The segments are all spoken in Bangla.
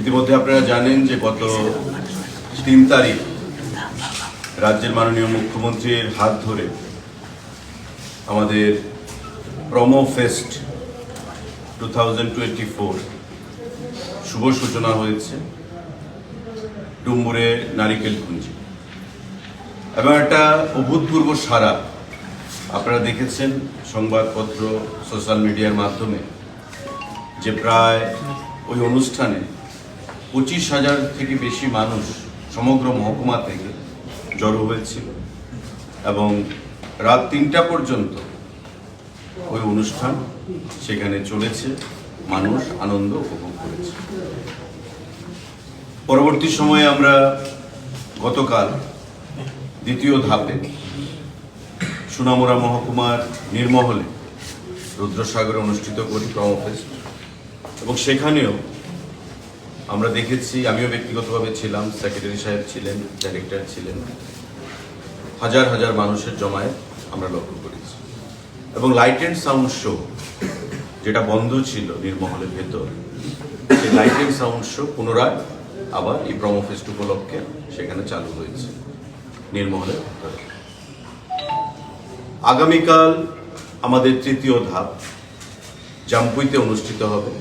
ইতিমধ্যে আপনারা জানেন যে গত তিন তারিখ রাজ্যের মাননীয় মুখ্যমন্ত্রীর হাত ধরে আমাদের promo fest two thousand four শুভ সূচনা হয়েছে ডুম্বুরে নারিকেল কুঞ্জি। এবং একটা অভূতপূর্ব সারা আপনারা দেখেছেন সংবাদপত্র, সোশ্যাল মিডিয়ার মাধ্যমে যে প্রায় ওই অনুষ্ঠানে পঁচিশ হাজার থেকে বেশি মানুষ সমগ্র মহকুমা থেকে জড়ো হয়েছিল এবং রাত তিনটা পর্যন্ত ওই অনুষ্ঠান সেখানে চলেছে। মানুষ আনন্দ উপভোগ করেছে। পরবর্তী সময়ে আমরা গতকাল দ্বিতীয় ধাপে সুনামুরা মহকুমার নির্মহলে রুদ্রসাগরে অনুষ্ঠিত করি প্রমফেস্ট এবং সেখানেও আমরা দেখেছি, আমিও ব্যক্তিগতভাবে ছিলাম সেক্রেটারি সাহেব ছিলেন ডাইরেক্টর ছিলেন। হাজার হাজার মানুষের জমায়েত আমরা লক্ষ্য করেছি। এবং লাইট অ্যান্ড সাউন্ড শো যেটা বন্ধ ছিল নির্মহলের ভেতর, সেই লাইট অ্যান্ড সাউন্ড শো পুনরায় আবার এই প্রমোফেস্ট উপলক্ষে সেখানে চালু হয়েছে নির্মহলের আগামীকাল আমাদের তৃতীয় ধাপ, জাম্পুইতে অনুষ্ঠিত হবে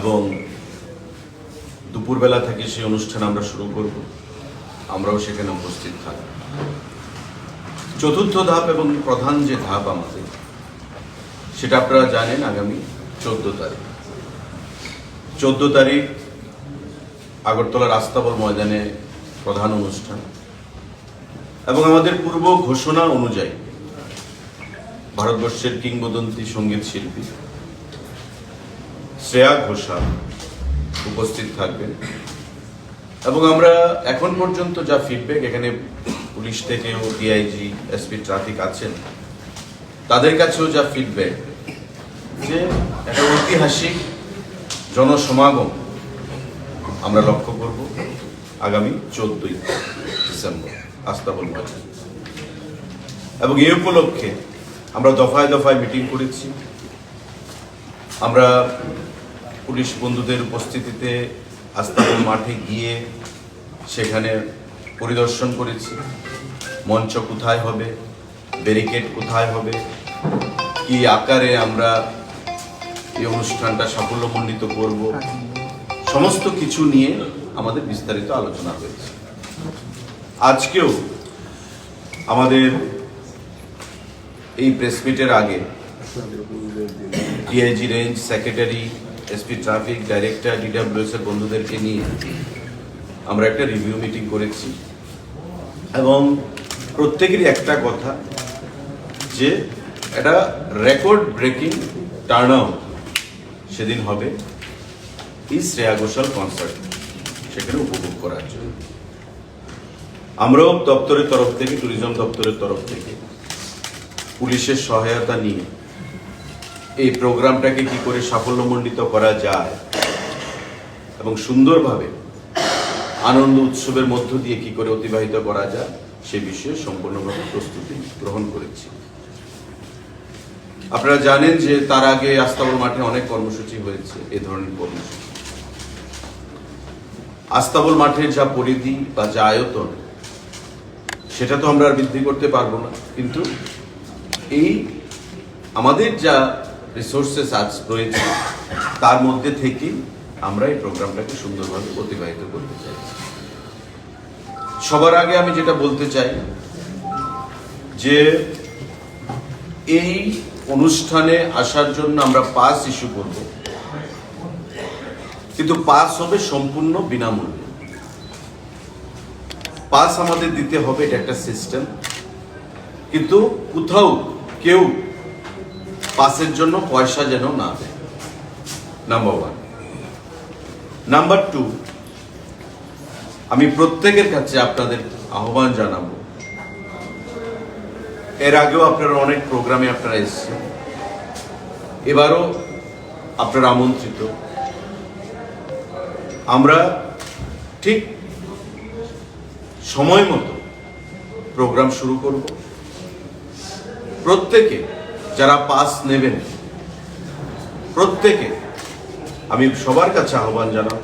এবং দুপুরবেলা থেকে সেই অনুষ্ঠান আমরা শুরু করব। আমরাও সেখানে উপস্থিত থাকব। চতুর্থ ধাপ এবং প্রধান যে ধাপ আমাদের, সেটা আপনারা জানেন আগামী চোদ্দ তারিখ। চোদ্দ তারিখ আগরতলা রাস্তাবল ময়দানে প্রধান অনুষ্ঠান এবং আমাদের পূর্ব ঘোষণা অনুযায়ী ভারতবর্ষের কিংবদন্তি সংগীত শিল্পী শ্রেয়া ঘোষাল উপস্থিত থাকবেন। এবং আমরা এখন পর্যন্ত যা ফিডব্যাক এখানে পুলিশ থেকেও ডিআইজি এসপি ট্রাফিক আছেন, তাদের কাছেও যা ফিডব্যাক যে একটা ঐতিহাসিক জনসমাগম আমরা লক্ষ্য করব আগামী চোদ্দই ডিসেম্বর, আস্তাবল ময়দান এবং এই উপলক্ষে আমরা দফায় দফায় মিটিং করেছি। আমরা পুলিশ বন্ধুদের উপস্থিতিতে আস্তাবল মাঠে গিয়ে সেখানে পরিদর্শন করেছি। মঞ্চ কোথায় হবে? ব্যারিকেড কোথায় হবে? কি আকারে আমরা এই অনুষ্ঠানটা সাফল্যমণ্ডিত করব? সমস্ত কিছু নিয়ে আমাদের বিস্তারিত আলোচনা হয়েছে। আজকেও আমাদের এই প্রেসমিটের আগে DIG range secretary SP traffic director DWS এর বন্ধুদেরকে নিয়ে আমরা একটা রিভিউ মিটিং করেছি। এবং প্রত্যেকেরই একটা কথা যে একটা রেকর্ড ব্রেকিং টার্ন সেদিন হবে এই শ্রেয়া ঘোষাল কনসার্ট সেখানে উপভোগ করার জন্য। আমরাও দপ্তরের তরফ থেকে ট্যুরিজম দপ্তরের তরফ থেকে পুলিশের সহায়তা নিয়ে এই প্রোগ্রামটাকে কি করে সাফল্যমণ্ডিত করা যায়? এবং সুন্দরভাবে আনন্দ উৎসবের মধ্য দিয়ে কি করে অতিবাহিত করা যায়, সে বিষয়ে সম্পূর্ণভাবে প্রস্তুতি গ্রহণ করেছি। আপনারা জানেন যে তার আগে আস্তাবল মাঠে অনেক কর্মসূচি হয়েছে, এ ধরনের কর্মসূচি। আস্তাবল মাঠের যা পরিধি বা যা আয়তন, সেটা তো আমরা বৃদ্ধি করতে পারব না। কিন্তু এই আমাদের যা রিসোর্সেস আজ রয়েছে, তার মধ্যে থেকে আমরা এই প্রোগ্রামটাকে সুন্দরভাবে অতিবাহিত করতে চাই সবার আগে আমি যেটা বলতে চাই, যে এই অনুষ্ঠানে আসার জন্য আমরা পাস ইস্যু করব। কিন্তু পাস হবে সম্পূর্ণ বিনামূল্যে। পাস আমাদের দিতে হবে, এটা একটা সিস্টেম কিন্তু কোথাও কেউ পাসের জন্য পয়সা যেন না দেয়। নাম্বার ওয়ান নাম্বার টু আমি প্রত্যেকের কাছে আপনাদের আহ্বান জানাব। এর আগেও আপনারা অনেক প্রোগ্রামে আপনারা এসেছেন। এবারও আপনারা আমন্ত্রিত। আমরা ঠিক সময় মতো প্রোগ্রাম শুরু করব। প্রত্যেকে যারা পাস নেবেন, প্রত্যেকে আমি সবার কাছে আহ্বান জানাব,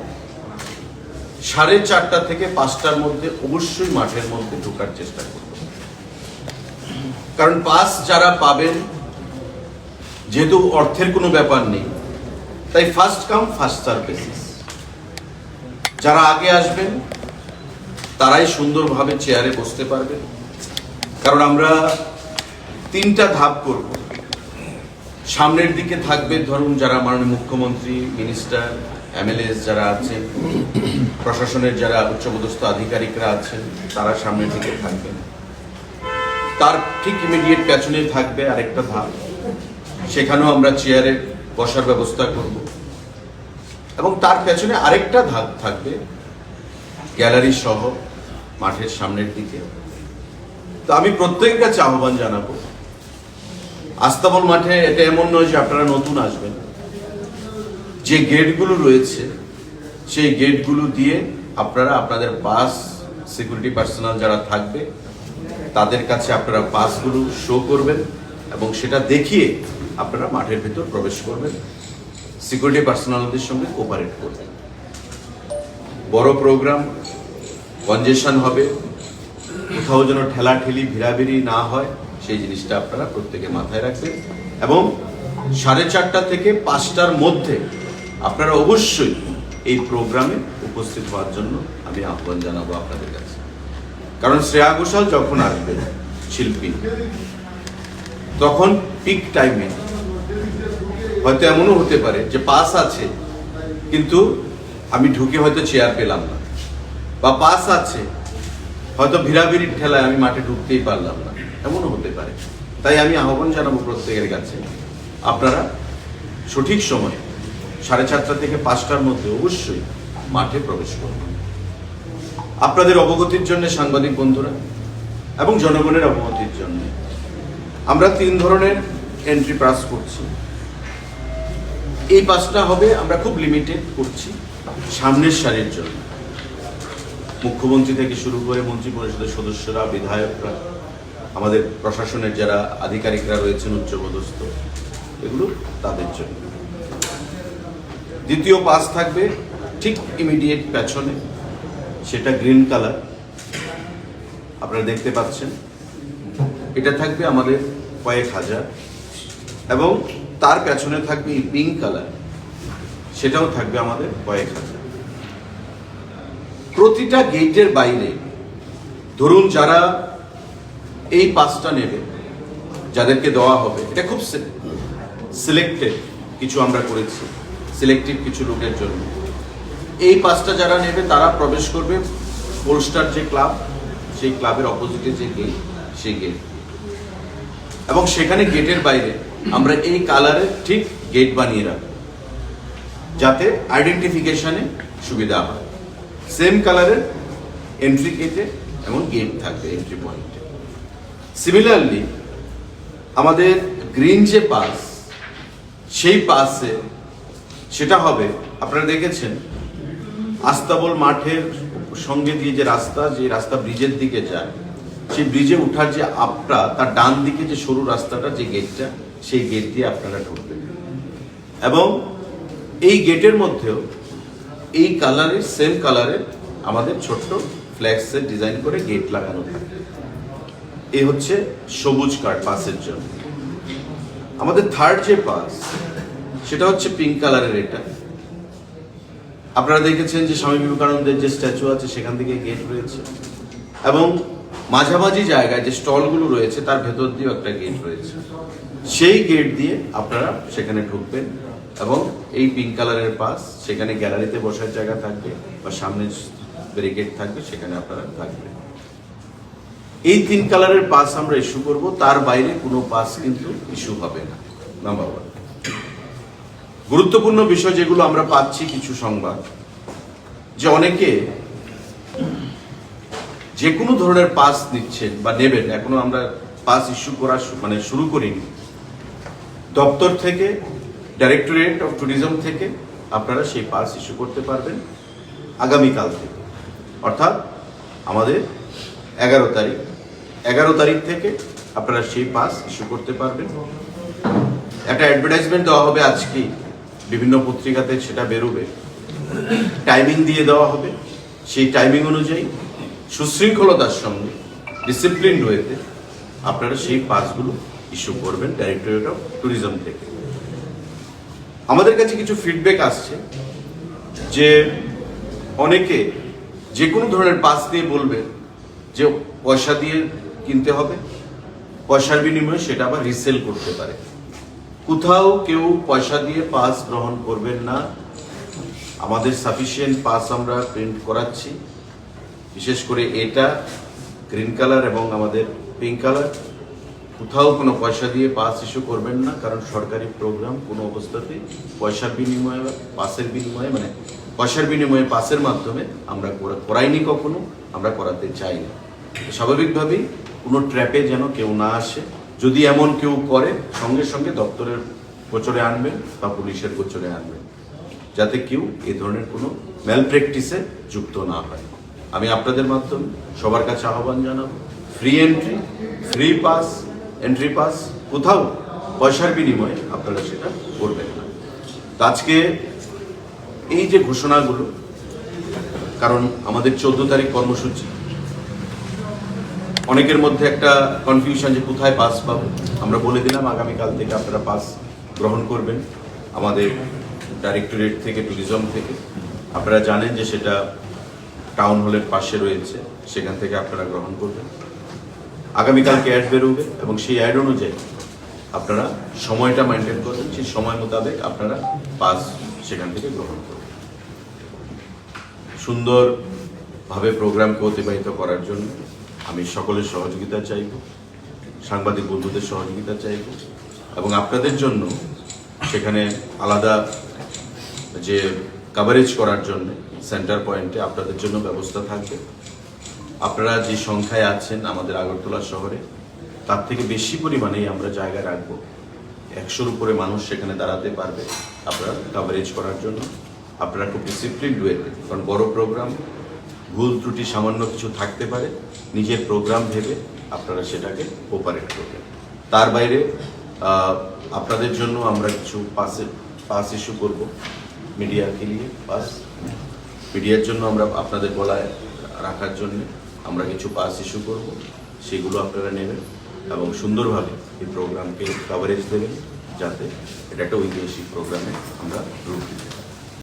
সাড়ে চারটা থেকে পাঁচটার মধ্যে অবশ্যই মাঠের মধ্যে ঢোকার চেষ্টা করব। কারণ পাস যারা পাবেন, যেহেতু অর্থের কোনো ব্যাপার নেই, তাই ফার্স্ট কাম, ফার্স্ট সার্ভিসেস। যারা আগে আসবেন, তারাই সুন্দরভাবে চেয়ারে বসতে পারবেন। কারণ আমরা তিনটা ধাপ করব। সামনের দিকে থাকবে, ধরুন যারা মাননীয় মুখ্যমন্ত্রী মিনিস্টার এমএলএস যারা আছেন, প্রশাসনের যারা উচ্চপদস্থ আধিকারিকরা আছেন, তারা সামনের দিকে থাকবেন। তার ঠিক ইমিডিয়েট পেছনে থাকবে আরেকটা ধাপ সেখানেও আমরা চেয়ারে বসার ব্যবস্থা করব। এবং তার পেছনে আরেকটা ধাপ থাকবে গ্যালারি সহ মাঠের সামনের দিকে। তো আমি প্রত্যেকের কাছে আহ্বান জানাব আস্তাবল মাঠে এটা এমন নয় যে আপনারা নতুন আসবেন। যে গেটগুলো রয়েছে, সেই গেটগুলো দিয়ে আপনারা আপনাদের বাস সিকিউরিটি পার্সোনাল যারা থাকবে, তাদের কাছে আপনারা বাসগুলো শো করবেন এবং সেটা দেখিয়ে আপনারা মাঠের ভিতর প্রবেশ করবেন সিকিউরিটি পার্সোনালদের সঙ্গে কোপারেট করবেন। বড় প্রোগ্রাম কনজেশন হবে, কোথাও যেন ঠেলাঠেলি, ভিড়াভিড়ি না হয় সেই জিনিসটা আপনারা প্রত্যেকে মাথায় রাখবেন। এবং সাড়ে চারটা থেকে পাঁচটার মধ্যে আপনারা অবশ্যই এই প্রোগ্রামে উপস্থিত হওয়ার জন্য আমি আহ্বান জানাব আপনাদের কাছে। কারণ শ্রেয়া ঘোষাল যখন আসবে শিল্পী, তখন পিক টাইমে হয়তো এমনও হতে পারে যে পাস আছে, কিন্তু আমি ঢুকে হয়তো চেয়ার পেলাম না। বা পাস আছে, হয়তো ভিড়াভিড়ির ঠেলায় আমি মাঠে ঢুকতেই পারলাম না। এমনও হতে পারে। তাই আমি আহ্বান জানাব প্রত্যেকের কাছে, আপনারা সঠিক সময়ে সাড়ে চারটা থেকে পাঁচটার মধ্যে অবশ্যই মাঠে প্রবেশ করবেন আপনাদের অবগতির জন্য সাংবাদিক বন্ধুরা এবং জনগণের অবগতির জন্য আমরা তিন ধরনের এন্ট্রি পাস করছি। এই পাসটা হবে, আমরা খুব লিমিটেড করছি সামনের সারির জন্য। মুখ্যমন্ত্রী থেকে শুরু করে মন্ত্রী পরিষদের সদস্যরা, বিধায়করা আমাদের প্রশাসনের যারা আধিকারিকরা রয়েছেন উচ্চপদস্থ, এগুলো তাদের জন্য। দ্বিতীয় পাস থাকবে ঠিক ইমিডিয়েট পেছনে, সেটা গ্রিন কালার আপনারা দেখতে পাচ্ছেন, এটা থাকবে আমাদের কয়েক হাজার এবং তার পেছনে থাকবে পিঙ্ক কালার সেটাও থাকবে আমাদের কয়েক হাজার। প্রতিটা গেটের বাইরে, ধরুন যারা এই পাসটা নেবে, যাদেরকে দেওয়া হবে। এটা খুব সিলেক্টেড কিছু আমরা করেছি সিলেক্টিভ কিছু লোকের জন্য। এই পাসটা যারা নেবে, তারা প্রবেশ করবে পোলস্টার যে ক্লাব সেই ক্লাবের অপোজিটে যে গেট সেই গেট এবং সেখানে গেটের বাইরে আমরা এই কালারের ঠিক গেট বানিয়ে রাখব, যাতে আইডেন্টিফিকেশনে সুবিধা হয়। সেম কালারের এন্ট্রি গেটে এবং গেট থাকবে এন্ট্রি পয়েন্টে সিমিলারলি আমাদের গ্রিন যে পাস সেই পাসে সেটা হবে, আপনারা দেখেছেন, আস্তাবল মাঠের সঙ্গে দিয়ে যে রাস্তা যে রাস্তা ব্রিজের দিকে যায়, সেই ব্রিজে ওঠার যে আপটা, তার ডান দিকে যে সরু রাস্তাটা, যে গেটটা সেই গেট দিয়ে আপনারা ঢুকবেন। এবং এই গেটের মধ্যেও এই কালারের সেম কালারের আমাদের ছোট্ট ফ্ল্যাক্সের ডিজাইন করে গেট লাগানো থাকে। এই হচ্ছে সবুজ কার্ড পাসের জন্য। আমাদের থার্ড যে পাস সেটা হচ্ছে পিঙ্ক কালারের এটা। আপনারা দেখেছেন যে স্বামী বিবেকানন্দের যে স্ট্যাচু আছে, সেখান থেকে গেট রয়েছে। এবং মাঝামাঝি জায়গায় যে স্টলগুলো রয়েছে, তার ভেতর দিয়েও একটা গেট রয়েছে। সেই গেট দিয়ে আপনারা সেখানে ঢুকবেন এবং এই পিঙ্ক কালারের পাস সেখানে গ্যালারিতে বসার জায়গা থাকবে বা সামনে ব্যারিকেড থাকবে, সেখানে আপনারা থাকবেন। এই তিন কালারের পাস আমরা ইস্যু করব, তার বাইরে কোনো পাস কিন্তু ইস্যু হবে না। নাম্বার ওয়ান গুরুত্বপূর্ণ বিষয় যেগুলো আমরা পাচ্ছি কিছু সংবাদ, যে অনেকে যে কোনো ধরনের পাস নিচ্ছেন বা নেবেন, এখনও আমরা পাস ইস্যু করা মানে শুরু করিনি। দপ্তর থেকে ডাইরেক্টরেট অফ ট্যুরিজম থেকে আপনারা সেই পাস ইস্যু করতে পারবেন আগামীকাল থেকে। অর্থাৎ আমাদের এগারো তারিখ এগারো তারিখ থেকে আপনারা সেই পাস ইস্যু করতে পারবেন। একটা অ্যাডভার্টাইজমেন্ট দেওয়া হবে আজকেই বিভিন্ন পত্রিকাতে সেটা বেরোবে। টাইমিং দিয়ে দেওয়া হবে। সেই টাইমিং অনুযায়ী সুশৃঙ্খলতার সঙ্গে ডিসিপ্লিন ওয়েতে আপনারা সেই পাসগুলো ইস্যু করবেন ডাইরেক্টরেট অফ ট্যুরিজম থেকে। আমাদের কাছে কিছু ফিডব্যাক আসছে যে অনেকে যে কোনো ধরনের পাস দিয়ে বলবে যে পয়সা দিয়ে কিনতে হবে। পয়সার বিনিময়ে সেটা আবার রিসেল করতে পারে। কোথাও কেউ পয়সা দিয়ে পাস গ্রহণ করবেন না। আমাদের সাফিসিয়েন্ট পাস আমরা প্রিন্ট করাচ্ছি। বিশেষ করে এটা গ্রিন কালার এবং আমাদের পিঙ্ক কালার কোথাও কোনো পয়সা দিয়ে পাস ইস্যু করবেন না, কারণ সরকারি প্রোগ্রাম কোনো অবস্থাতে পয়সার বিনিময়ে পাসের বিনিময়ে মানে পয়সার বিনিময়ে পাসের মাধ্যমে আমরা করাইনি কখনো, আমরা করাতে চাই না। স্বাভাবিকভাবেই কোনো ট্র্যাপে যেন কেউ না আসে। যদি এমন কেউ করে, সঙ্গে সঙ্গে দপ্তরের গোচরে আনবেন বা পুলিশের গোচরে আনবেন, যাতে কেউ এ ধরনের কোনো ম্যাল প্র্যাকটিসে যুক্ত না হয়। আমি আপনাদের মাধ্যমে সবার কাছে আহ্বান জানাব free entry free pass entry pass কোথাও পয়সার বিনিময়ে আপনারা সেটা করবেন না। আজকে এই যে ঘোষণাগুলো, কারণ আমাদের চোদ্দ তারিখ কর্মসূচি অনেকের মধ্যে একটা কনফিউশন যে কোথায় পাস পাবো। আমরা বলে দিলাম, আগামীকাল থেকে আপনারা পাস গ্রহণ করবেন আমাদের ডাইরেক্টরেট থেকে ট্যুরিজম থেকে। আপনারা জানেন যে সেটা টাউন হলের পাশে রয়েছে, সেখান থেকে আপনারা গ্রহণ করবেন। আগামীকালকে অ্যাড বেরোবে এবং সেই অ্যাড অনুযায়ী আপনারা সময়টা মেনটেন করবেন, সেই সময় মোতাবেক আপনারা পাস সেখান থেকে গ্রহণ করবেন। সুন্দরভাবে প্রোগ্রামকে অতিবাহিত করার জন্য আমি সকলের সহযোগিতা চাইব, সাংবাদিক বন্ধুদের সহযোগিতা চাইব এবং আপনাদের জন্য সেখানে আলাদা যে কাভারেজ করার জন্য সেন্টার পয়েন্টে আপনাদের জন্য ব্যবস্থা থাকবে। আপনারা যে সংখ্যায় আছেন আমাদের আগরতলা শহরে, তার থেকে বেশি পরিমাণেই আমরা জায়গা রাখব। একশোর উপরে মানুষ সেখানে দাঁড়াতে পারবে আপনারা কাভারেজ করার জন্য। আপনারা খুব ডিসিপ্লিন ওয়েতে কারণ বড় প্রোগ্রাম ভুল ত্রুটি সামান্য কিছু থাকতে পারে। নিজের প্রোগ্রাম ভেবে আপনারা সেটাকে অপারেট করবেন। তার বাইরে আপনাদের জন্য আমরা কিছু পাসে পাস ইস্যু করব। মিডিয়াকে নিয়ে পাস মিডিয়ার জন্য আমরা আপনাদের গলায় রাখার জন্য আমরা কিছু পাস ইস্যু করব। সেগুলো আপনারা নেবেন এবং সুন্দরভাবে এই প্রোগ্রামকে কভারেজ দেবেন যাতে এটা একটা ঐতিহাসিক প্রোগ্রামে আমরা রূপ।